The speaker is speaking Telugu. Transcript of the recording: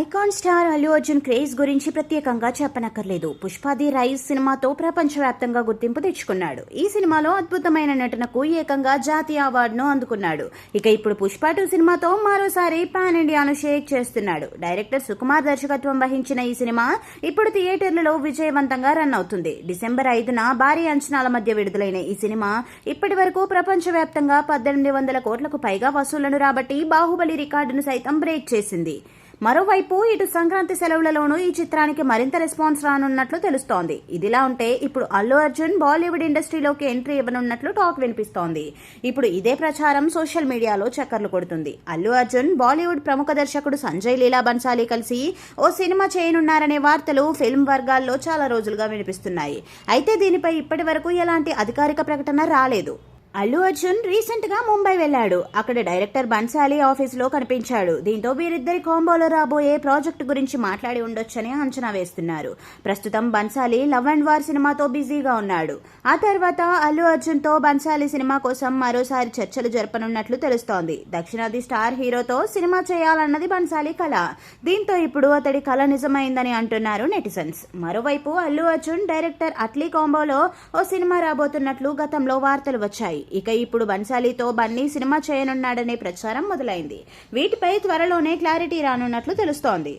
Icon star Allu Arjun craze గురించి ప్రత్యేకంగా చెప్పనక్కర్లేదు. పుష్పాది రైస్ సినిమాతో ప్రపంచవ్యాప్తంగా గుర్తింపు తెచ్చుకున్నాడు. ఈ సినిమాలో అద్భుతమైన నటనకు ఏకంగా జాతీయ అవార్డును అందుకున్నాడు. ఇక ఇప్పుడు పుష్ప టూ సినిమాతో మరోసారి పాన్ ఇండియాను షేక్ చేస్తున్నాడు. డైరెక్టర్ సుకుమార్ దర్శకత్వం వహించిన ఈ సినిమా ఇప్పుడు థియేటర్లలో విజయవంతంగా రన్ అవుతుంది. డిసెంబర్ ఐదున భారీ అంచనాల మధ్య విడుదలైన ఈ సినిమా ఇప్పటి వరకు ప్రపంచవ్యాప్తంగా పద్దెనిమిది వందల కోట్లకు పైగా వసూళ్ళను రాబట్టి బాహుబలి రికార్డును సైతం బ్రేక్ చేసింది. మరోవైపు ఇటు సంక్రాంతి సెలవులలోనూ ఈ చిత్రానికి మరింత రెస్పాన్స్ రానున్నట్లు తెలుస్తోంది. ఇదిలా ఉంటే ఇప్పుడు అల్లు అర్జున్ బాలీవుడ్ ఇండస్ట్రీలోకి ఎంట్రీ ఇవ్వనున్నట్లు టాక్ వినిపిస్తోంది. ఇప్పుడు ఇదే ప్రచారం సోషల్ మీడియాలో చక్కర్లు కొడుతుంది. అల్లు అర్జున్ బాలీవుడ్ ప్రముఖ దర్శకుడు సంజయ్ లీలా బన్సాలి కలిసి ఓ సినిమా చేయనున్నారనే వార్తలు ఫిల్మ్ వర్గాల్లో చాలా రోజులుగా వినిపిస్తున్నాయి. అయితే దీనిపై ఇప్పటి వరకు ఎలాంటి అధికారిక ప్రకటన రాలేదు. అల్లు అర్జున్ రీసెంట్గా ముంబై వెళ్ళాడు. అక్కడ డైరెక్టర్ బన్సాలి ఆఫీస్లో కనిపించాడు. దీంతో వీరిద్దరి కాంబోలో రాబోయే ప్రాజెక్టు గురించి మాట్లాడి ఉండొచ్చని అంచనా వేస్తున్నారు. ప్రస్తుతం బన్సాలి లవ్ అండ్ వార్ సినిమాతో బిజీగా ఉన్నాడు. ఆ తర్వాత అల్లు అర్జున్తో బన్సాలి సినిమా కోసం మరోసారి చర్చలు జరపనున్నట్లు తెలుస్తోంది. దక్షిణాది స్టార్ హీరోతో సినిమా చేయాలన్నది బన్సాలి కళ దీంతో ఇప్పుడు అతడి కళ నిజమైందని అంటున్నారు నెటిజన్స్. మరోవైపు అల్లు అర్జున్ డైరెక్టర్ అట్లీ కాంబోలో ఓ సినిమా రాబోతున్నట్లు గతంలో వార్తలు వచ్చాయి. ఇక ఇప్పుడు బన్సాలీతో బన్నీ సినిమా చేయనున్నాడనే ప్రచారం మొదలైంది. వీటిపై త్వరలోనే క్లారిటీ రానున్నట్లు తెలుస్తోంది.